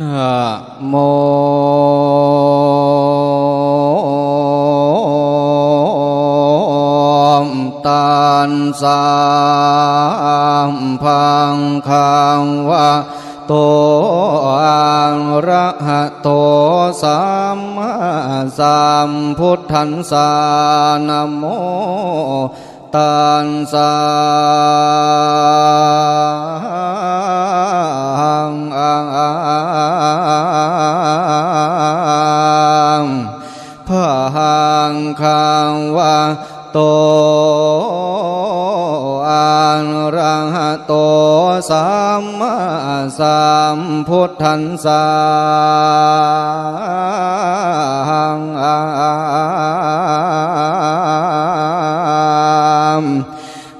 นะโมตันสามพังคังวะโตอะระหะโตสัมมาสัมพุทธันสานโมตันสางอัง หังคังวะโตอะระหะโตสัมมาสัมพุทธันสา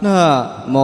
นะโม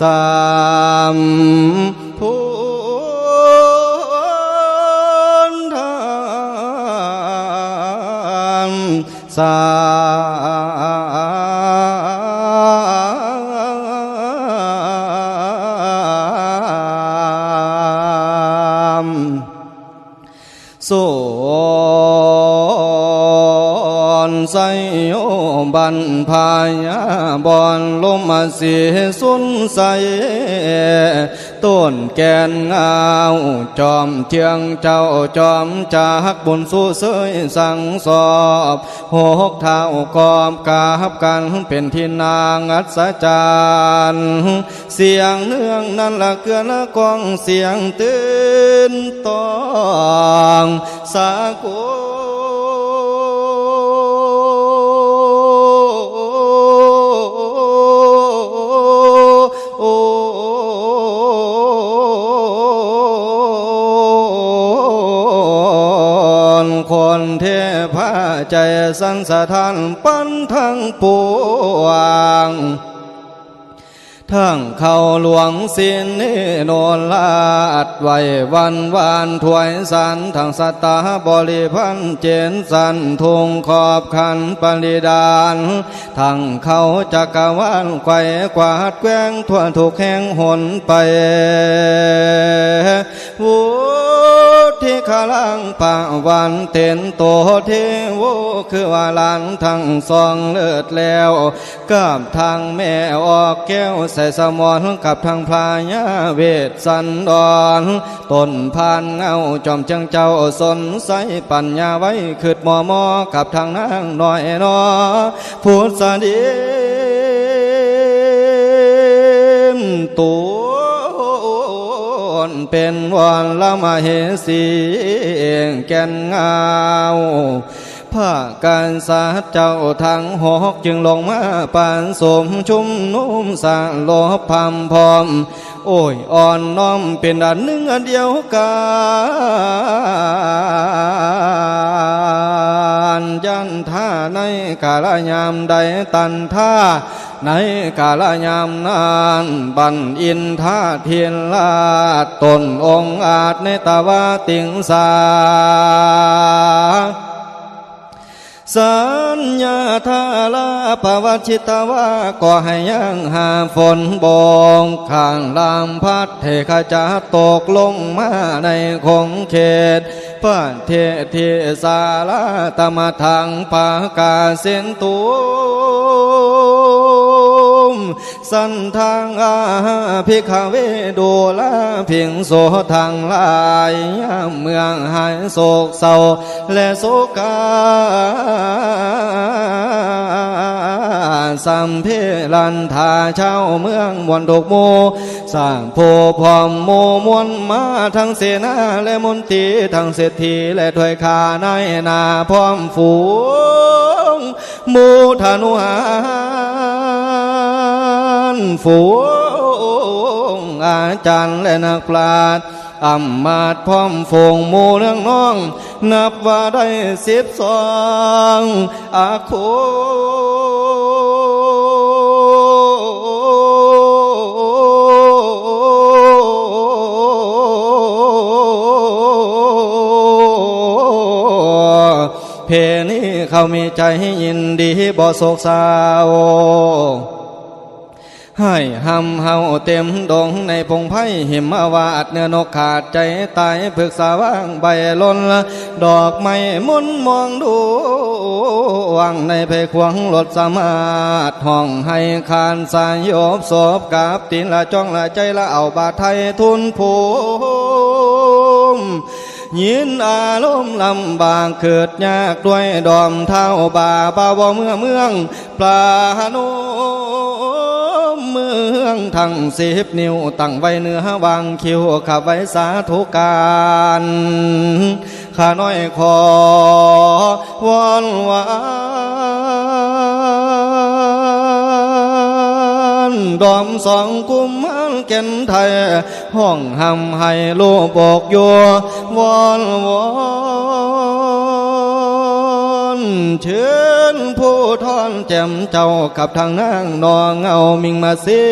สัมพุทธสาม ไสโยบันพายาบอนลมมาสีสุนใสต้นแกนเงาจอมเทียงเจ้าจอมจากบุญสู้เสยสังสอบหกเท้ากอบกาบกันเป็นที่นางอัศจรรย์เสียงเนื่องนั่นละเกลือละกองเสียงตื่นตองสากุ ใจสันสถานปันทั้งปวงทั้งเขาหลวงสินนี่โนลาดไว้วันวานถวยสันทั้งสตาบริพันธ์เจนสันทุงขอบขันปริดานทั้งเขาจักรวาลไขว้กวาดแกว้งทั่วทุกแห่งหนไปวุ ฒิขลังปะวันเต็นโตเทวคือว่าลานทั้งสองเลิศแล้วกับทางแม่ออกแก้วใส่สมอนกับทางพลายาเวทสันดอนต้นพานเงาจอมจังเจ้าสนใสปัญญาไว้คืดหมอมอกับทางนางน้อยนอพูดสดี เป็นวันละมาเหสีแก่นเงาภาคการสาเจ้าทางหอกจึงลงมาปานสมชุมนุ่มสาโลบพามพร้อม โอ้ยอ่อนน้อมเป็นอันหนึ่งอันเดียวกันยันท่าในกาลยามใดตันท่า ในกาลยามนานบันอินทาเทียนลาตนองอาจในตาวาติงสาสัญญาทาลาปวัชิตวาก็ให้ยังหาฝนบองข้างลามพัดเทขจาตกลงมาในคงเขตประเทศที่สาลาตมทางปากาเส้นตูม สันทางอาพิขเวโดลาเพียงโสทางลายเมืองหายโศกเศร้าและโศกาสัมเพลันทาเช่าเมืองมวลถูกโมสร้างโพพร้อมโมมวลมาทั้งเสนาและมนตรีทั้งเศรษฐีและถวยคานายนาพร้อมฝูงมูธนุหา ฝูงอาจารย์และนักปราชญ์อำมาตย์พร้อมฝูงหมู่เรื่องน้อง นับว่าได้สิบสองอาโคเพนี้เขามีใจยินดีบ่โศกเศร้า ให้หำเฮาเต็มดงในพงไพ่หิมวาดเนื้อนกขาดใจตายเพึกษาว่างใบล้นดอกไม้มุนมองดูวังในเพควงรถสามารถห้องให้คานสายโยบศพกับตีนละจ้องละใจละเอาบาทไทยทุนภูมิยินอารมณ์ลำบากเกิดยากด้วยดอมเท้าบาบาบ่เมื่อเมืองปลาโน องทั้งสิบนิ้วตั้งไว้เนื้อวางคิวขับไว้สาธุการข้าน้อยขอวอนวานดอมสองกุมมันแก่นไทย ห้องหำให้ลูกบอกยู่วอนวอน เชิญผู้ทอนแจ่มเจ้ากับทางนางนองเงามิงมาซี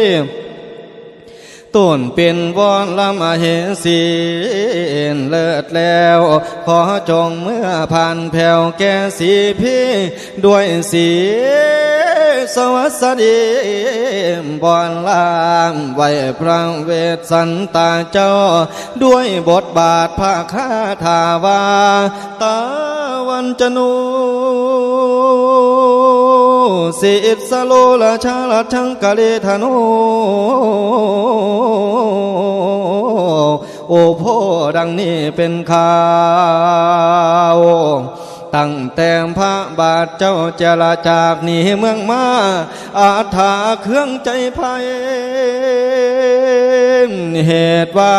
ต้นเป็นวอนลำอาเหสีเลิศแล้ว ขอจงเมื่อผ่านแผ่วแก่สีพี่ ด้วยสีสวัสดีบอนลางไว้พระเวทสันตาเจ้า ด้วยบทบาทภาคาทาวาตา วันจนูสิบสโลละชาลัชังกะเลธโนโอโพดังนี้เป็นข่าวตั้งแต่พระบาทเจ้าเจรจากหนีเมืองมาอาถาเครื่องใจภัย เหตุว่า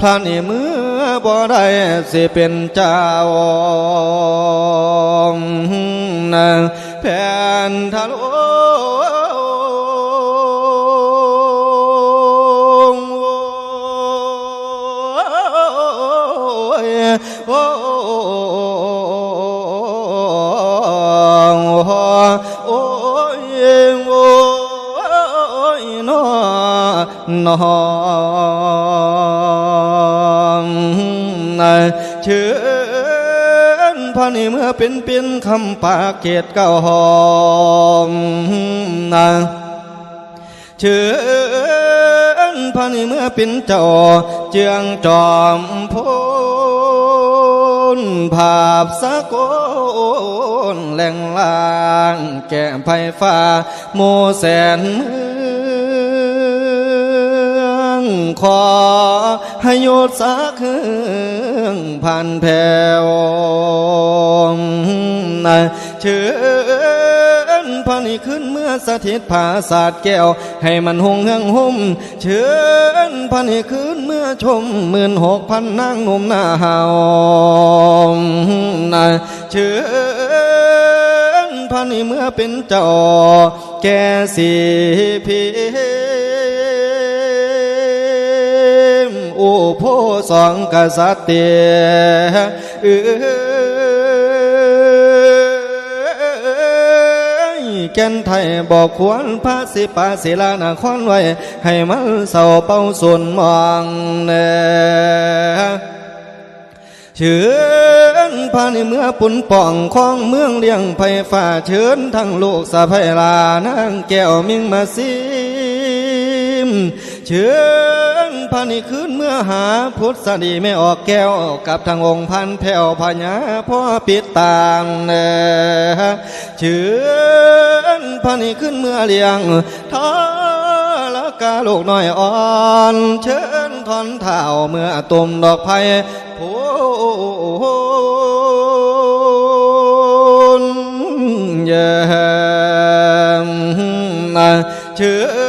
พระนี่มือ บ่ได้สิเป็นเจ้านะแผ่นทะลุโอ้โอ้ยโอ้ยนอ เชิญพระนี่เมื่อเป็นเป็นคำปากเกตเก้าหอมนะเชิญพระนี่เมื่อเป็นเจ้าเจืองจอมพลภาพสะกลแหล่งลางแก้มไฟฟ้าโมแสนเมือ ขอให้โยศสักเครื่องผ่านแผ่วนเชิญพระนี่ขึ้นเมื่อสถิตผาศาสตร์แก้ว ให้มันหงเฮืองหุ่มเชิญพระนี่ขึ้นเมื่อชมหมื่นหกพันนางนมหน้าเฮานเชิญพระนี่เมื่อเป็นเจ้าแก่สีพี โอ้โพสองกษัตริย์เตียเอ้ยแก่นไทยบอกควรพระสิปาศิลานาคอนไว้ ให้มันเศร้าเป้าส่วนมองเนเชิญพาในเมื่อปุ่นป่องของเมืองเลี้ยงไผ่ฝ่าเชิญทั้งลูกสะไพลานางแก้วมิงมาซิม เชิญพานิคืนเมื่อหาพุทธดีไม่ออกแก้วกับทางองค์พันแผ่วพญาพ่อปิดตางเนเชิญพานิคืนเมื่อเลี้ยงท้าละกาลูกน้อยอ่อนเชิญทอนเท้าเมื่อตุ่มดอกไผ่พูนเยิมเชื้อ